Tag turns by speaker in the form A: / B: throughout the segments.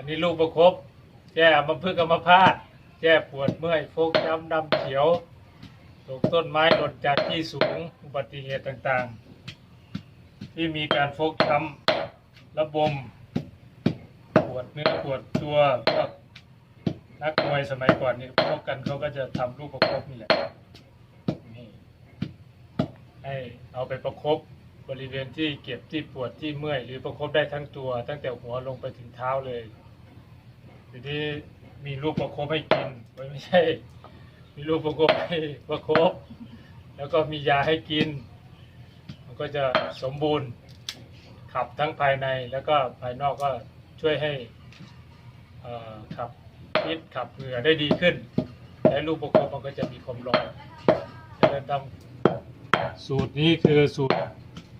A: อันนี้ลูกประคบแก้อัมพฤกษ์อัมพาตแก้ปวดเมื่อยฟกช้ำดำเขียวตกต้นไม้หล่นจากที่สูงอุบัติเหตุต่างๆ ที่มีการฟกช้ำระบม ปวดเนื้อปวดตัวพวกนักมวยสมัยก่อนนี่พวกกันเขาก็จะทำลูกประคบนี่แหละนี่ให้เอาไปประคบบริเวณที่เก็บที่ปวดที่เมื่อย หรือประคบได้ทั้งตัว ตั้งแต่หัวลงไปถึงเท้าเลย ทีนี้มีลูกประคบให้กินไม่ใช่ มีลูกประคบให้ประคบ แล้วก็มียาให้กิน มันก็จะสมบูรณ์ขับทั้งภายในแล้วก็ภายนอกก็ช่วยให้ขับพิษขับเหงื่อได้ดีขึ้น และลูกประคบมันก็จะมีความร้อนดังนั้นทำสูตรนี้คือสูตร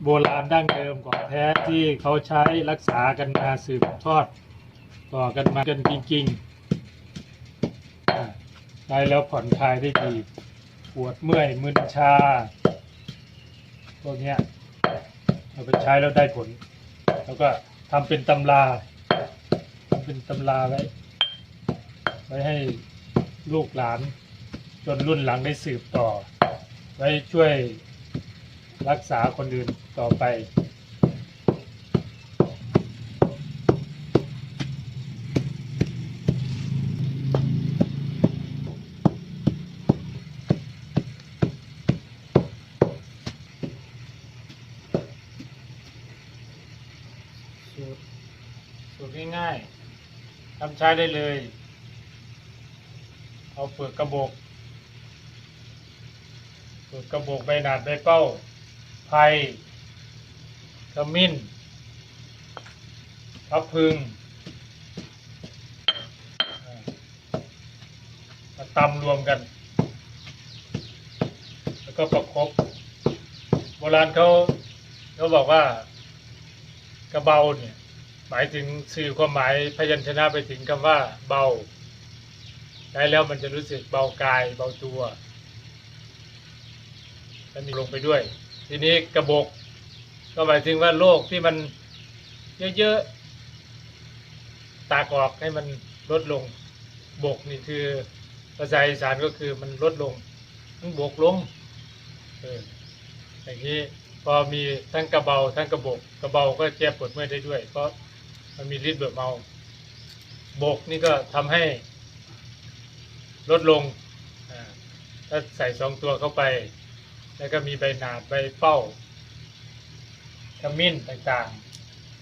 A: โบราณดั้งเดิมของแท้ที่เขาใช้รักษากันมาสืบทอด ต่อกันมากันจริงๆอ่าใช้แล้วผ่อนคลายได้ดีปวดเมื่อยมึนชาพวกนี้เอาไปใช้แล้วได้ผล แล้วก็ทำเป็นตำราทำเป็นตำราไว้ ไว้ให้ลูกหลาน จนรุ่นหลังได้สืบต่อ ไว้ช่วยรักษาคนอื่นต่อไป สูตรสูตรง่ายๆทำ ใช้ได้เลย เอาเปลือกกระบอกเปลือกกระบอกใบหนาดใบเป้าไผ่ขมิ้นพับพึงอ่ามาตำรวมกัน แล้วก็ประคบโบราณเขาเขาบอกว่ากระเบาเนี่ย หมายถึงสื่อความหมายพยัญชนะไปถึงคำว่า เบาได้แล้วมันจะรู้สึกเบากายเบาตัวแล้วมีลงไปด้วย ทีนี้กระบก ก็หมายถึงว่าโรคที่มันเยอะๆตากออกให้มันลดลง บกนี่คือภาษาอีสานก็คือมันลดลง มันบกลงเอออย่างนี้พอมีทั้งกระเบาทั้งกระบก กระเบาก็แก้ปวดเมื่อยได้ด้วยเพราะ มันมีฤทธิ์เบื่อเมาบกนี่ก็ทำให้ลดลงถ้าใส่สองตัวเข้าไป แล้วก็มีใบหนาดใบเป้าขมิ้นต่าง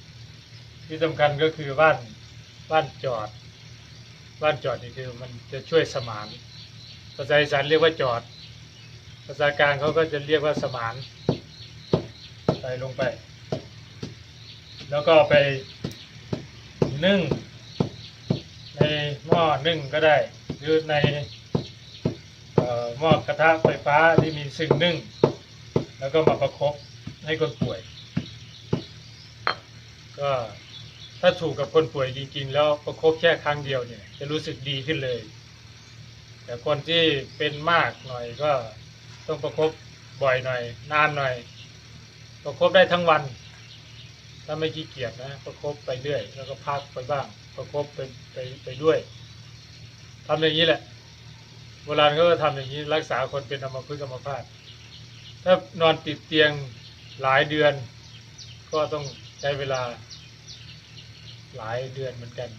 A: ๆ ที่สำคัญก็คือว่านว่านจอดว่านจอดนี่คือมันจะช่วยสมานภาษาอีสานเรียกว่าจอด ภาษากลางเขาก็จะเรียกว่าสมานใส่ลงไป แล้วก็ไป นึ่งในหม้อนึ่งก็ได้ หรือในหม้อกระทะไฟฟ้าที่มีซึ่งนึ่ง แล้วก็มาประคบให้คนป่วย ก็ถ้าถูกกับคนป่วยจริง ๆ แล้วประคบแค่ครั้งเดียวเนี่ย จะรู้สึกดีขึ้นเลย แต่คนที่เป็นมากหน่อยก็ต้องประคบบ่อยหน่อย นานหน่อย ประคบได้ทั้งวัน ถ้าไม่ขี้เกียจนะประคบไปเรื่อย แล้วก็พักไปบ้าง ประคบไปไปไปด้วยทำอย่างนี้แหละโบราณเขาก็ทำอย่างนี้รักษาคนเป็นอัมพฤกษ์อัมพาตถ้านอนติดเตียงหลายเดือน ก็ต้องใช้เวลา หลายเดือนเหมือนกัน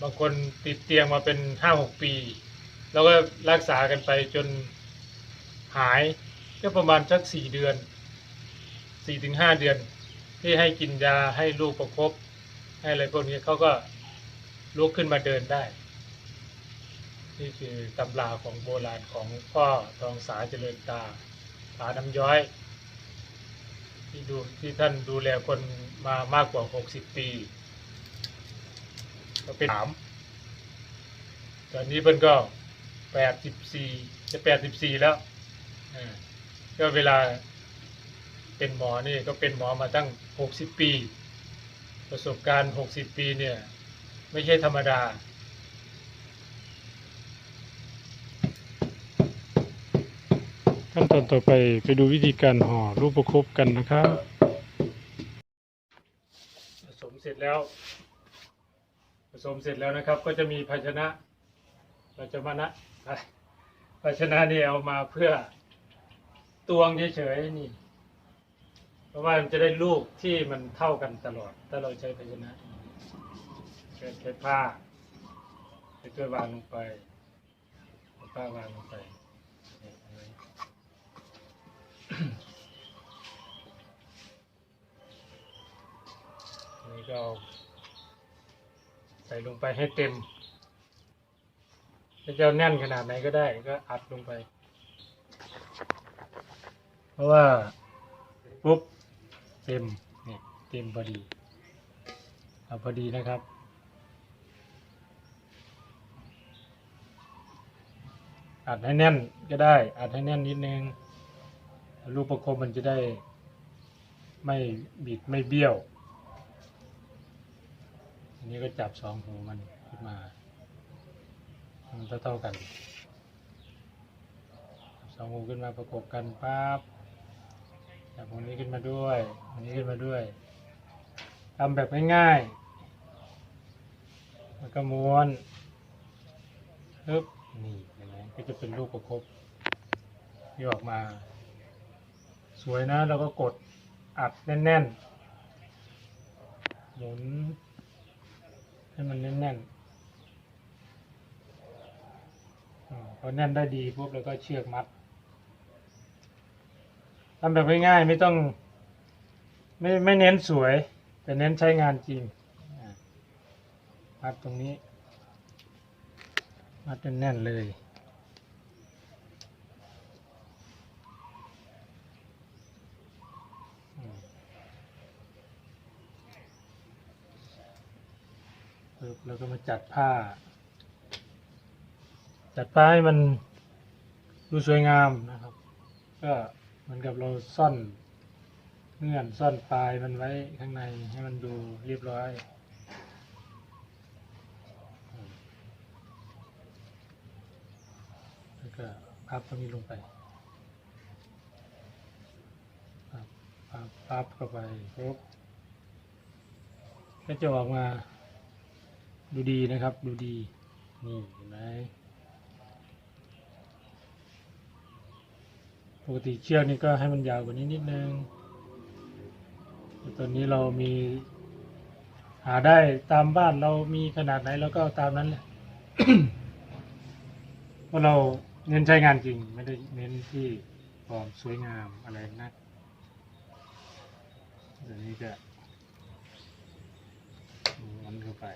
A: บางคนติดเตียงมาเป็นห้าหกปี แล้วก็รักษากันไปจนหายก็ประมาณสักสี่เดือนสี่ถึงห้าเดือน ที่ให้กินยาให้ลูกประคบให้อะไรพวกนี้เขาก็ลุกขึ้นมาเดินได้ นี่คือตำราของโบราณของพ่อทองสาเจริญตาผาน้ำย้อย ที่ดูที่ท่านดูแลคนมามากกว่าหกสิบปี ก็เป็นสามตอนนี้เพิ่นก็แปดสิบสี่จะแปดสิบสี่แล้วก็เวลา เป็นหมอนี่ก็เป็นหมอมาตั้งหกสิบปี ประสบการณ์หกสิบปีเนี่ย ไม่ใช่ธรรมดา ขั้นตอนต่อไปไปดูวิธีการห่อรูปประคบกันนะครับ ผสมเสร็จแล้ว ผสมเสร็จแล้วนะครับ ก็จะมีภาชนะเราจะมานะภาชนะนี่เอามาเพื่อตวงเฉยๆนี่ เพราะว่ามันจะได้ลูกที่มันเท่ากันตลอด ถ้าเราใช้ภาชนะใช้ผ้าใช้ถ้วยวางลงไปผ้าวางลงไปนี่ก็ใส่ลงไปให้เต็มถ้าจะเอาแน่นขนาดไหนก็ได้ก็อัดลงไป เพราะว่าปุ๊บ เต็มเนี่ยเต็มพอดีเอาพอดีนะครับอัดให้แน่นก็ได้อัดให้แน่นนิดนึงลูกประคบมันจะได้ไม่บิดไม่เบี้ยว อันนี้ก็จับสองหูมันขึ้นมามันเท่าเท่ากันสองหูขึ้นมาประกบกันปั๊บ จับหูนี้ขึ้นมาด้วยหูนี้ขึ้นมาด้วยทำแบบง่ายๆแล้วก็ม้วนปึ๊บนี่เห็นไหมก็จะเป็นรูปประคบที่ออกมา สวยนะแล้วก็กดอัดแน่นๆหมุนให้มันแน่นๆพอแน่นได้ดีปุ๊บแล้วก็เชือกมัด ทำแบบง่ายๆไม่ต้อง ไม่ไม่เน้นสวย แต่เน้นใช้งานจริงมัดตรงนี้มัดแน่นเลยปึ๊บแล้วก็มาจัดผ้า จัดผ้าให้มันดูสวยงามนะครับ ก็ เหมือนกับเราซ่อนเงื่อนซ่อนปลายมันไว้ข้างในให้มันดูเรียบร้อยแล้วก็พับตรงนี้ลงไปพับพับพับเข้าไปปุ๊บก็จะออกมาดูดีนะครับ ดูดี นี่เห็นไหม ปกติเชือกนี่ก็ให้มันยาวกว่านี้นิดนึงแต่ตอนนี้เรามี หาได้ตามบ้านเรามีขนาดไหนเราก็าตามนั้นแหละเพราะเราเน้นใช้งานจริง ไม่ได้เน้นที่ความสวยงามอะไรนักเดี๋ยวนี้ก็ม้วนเข้าไป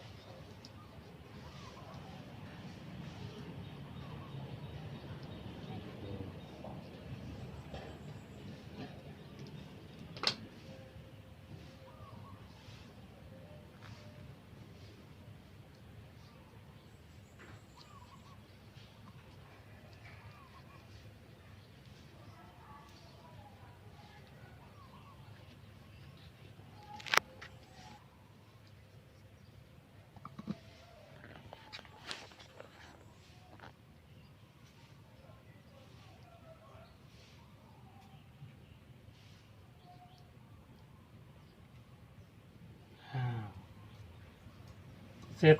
A: อ่า เสร็จ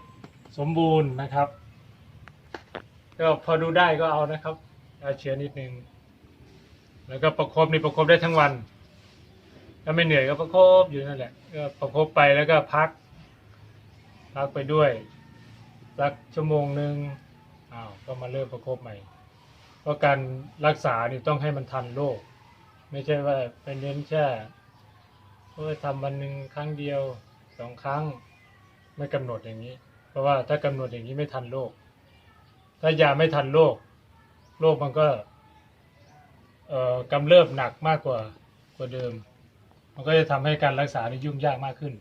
A: สมบูรณ์นะครับ ก็พอดูได้ก็เอานะครับเอาเชื้อนิดนึง แล้วก็ประคบนี่ประคบได้ทั้งวัน ถ้าไม่เหนื่อยก็ประคบอยู่นั่นแหละก็ประคบไปแล้วก็พัก พักไปด้วยสักชั่วโมงหนึ่งอ้าวก็มาเริ่มประคบใหม่ เพราะการรักษานี่ต้องให้มันทันโรคไม่ใช่ว่าไปเน้นแค่เพื่อทำวันหนึ่งครั้งเดียวสองครั้ง ไม่กำหนดอย่างนี้ เพราะว่าถ้ากำหนดอย่างนี้ไม่ทันโรคถ้ายาไม่ทันโรคโรคมันก็เอ่อกำเริบหนักมากกว่ากว่าเดิม มันก็จะทำให้การรักษานี่ยุ่งยากมากขึ้น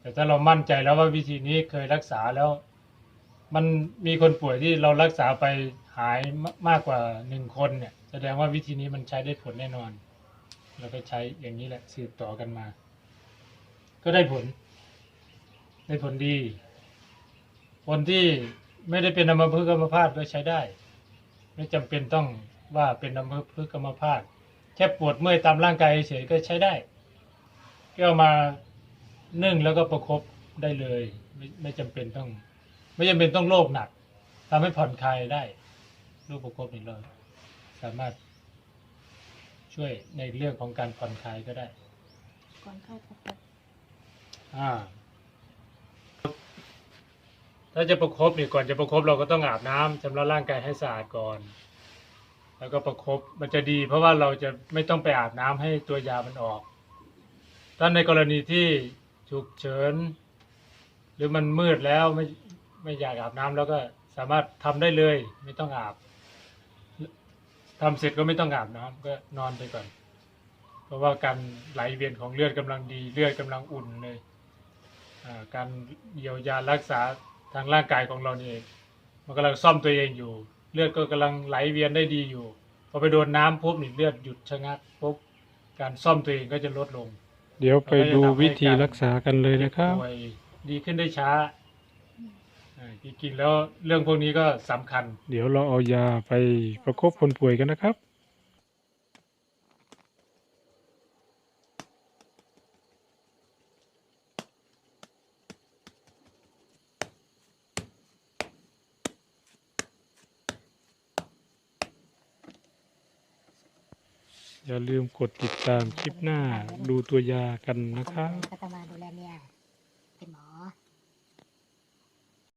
A: แต่ถ้าเรามั่นใจแล้วว่าวิธีนี้เคยรักษาแล้ว มันมีคนป่วยที่เรารักษาไปหายมากกว่าหนึ่งคนเนี่ย แสดงว่าวิธีนี้มันใช้ได้ผลแน่นอนแล้วก็ใช้อย่างนี้แหละสืบต่อกันมา ก็ได้ผล ได้ผลดี คนที่ไม่ได้เป็นอัมพฤกษ์อัมพาตก็ใช้ได้ ไม่จำเป็นต้องว่าเป็นอัมพฤกษ์อัมพาตแค่ปวดเมื่อยตามร่างกายเฉยๆก็ใช้ได้ก็เอามานึ่งแล้วก็ประคบได้เลย ไม่ไม่จำเป็นต้อง ไม่จำเป็นต้องโรคหนักทำให้ผ่อนคลายได้ลูกประคบนี่เราสามารถช่วยในเรื่องของการผ่อนคลายก็ได้
B: ก่อนเข้าประคบ
A: อ่า ถ้าจะประคบนี่ก่อนจะประคบเราก็ต้องอาบน้ำชำระร่างกายให้สะอาดก่อน แล้วก็ประคบมันจะดี เพราะว่าเราจะไม่ต้องไปอาบน้ำให้ตัวยามันออกถ้าในกรณีที่ฉุกเฉินหรือมันมืดแล้วไม่ไม่อยากอาบน้ำแล้วก็สามารถทำได้เลย ไม่ต้องอาบทำเสร็จก็ไม่ต้องอาบน้ำก็นอนไปก่อน เพราะว่าการไหลเวียนของเลือดกำลังดีเลือดกำลังอุ่นเลยการเยียวยารักษา ทางร่างกายของเรานี่เองมันกำลังซ่อมตัวเองอยู่ เลือดก็กำลังไหลเวียนได้ดีอยู่พอไปโดนน้ำปุ๊บนี่เลือดหยุดชะงักปุ๊บการซ่อมตัวเองก็จะลดลง
C: เดี๋ยวไปดูวิธีรักษากันเลยนะครับ
A: ป่วยดีขึ้นได้ช้าอ่าจริงๆแล้วเรื่องพวกนี้ก็สำคัญ
C: เดี๋ยวเราเอายาไปประคบคนป่วยกันนะครับ อย่าลืมกดติดตามคลิปหน้าดูตัวยากันนะครับ